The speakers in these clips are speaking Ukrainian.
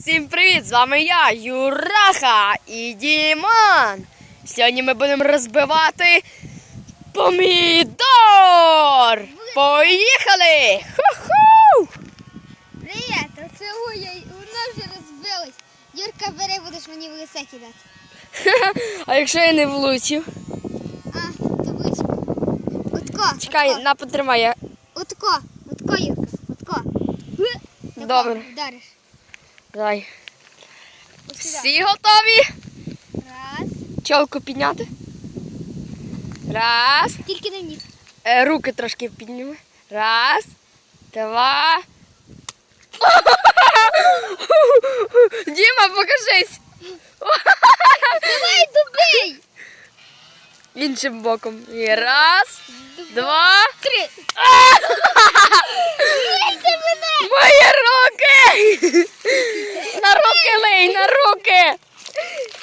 Всім привіт! З вами я, Юраха і Дімон. Сьогодні ми будемо розбивати помідор. Поїхали! Ху-ху! Привіт, оце Уля, вона вже розбилась. Юрка, бери, будеш мені в лице кидати. А якщо я не влучив? А, то будь. Отко. Чекай, отко, на потримай. Отко, отко, Юрка. Тако, Добре. Вдариш. Давай. Всі готові? Раз. Чолку підняти. Раз. Тільки не вніс. Е, руки трошки підніми. Раз, два. Діма, покажись. Давай, добий! Іншим боком. І раз, два. Три. Вийди мене! Мої руки! На руки лей, на руки!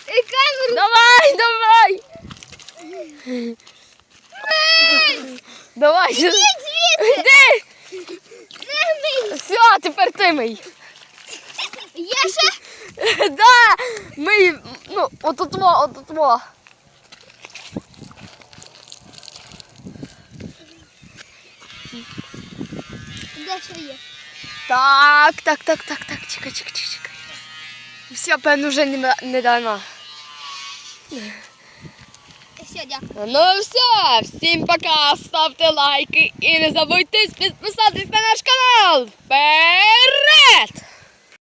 І камеру. Давай, давай! Давай, сюди. звідси! Йди! Не мий! Все, тепер ти мий. Я ще... Да, ми, ну, отут во, отут во. Де що є? Так, так, так, так, так, чекай, чекай, чекай. Все, певно, вже не, не дано. Дякую. Ну все, всім пока, ставте лайки і не забудьте підписатись на наш канал.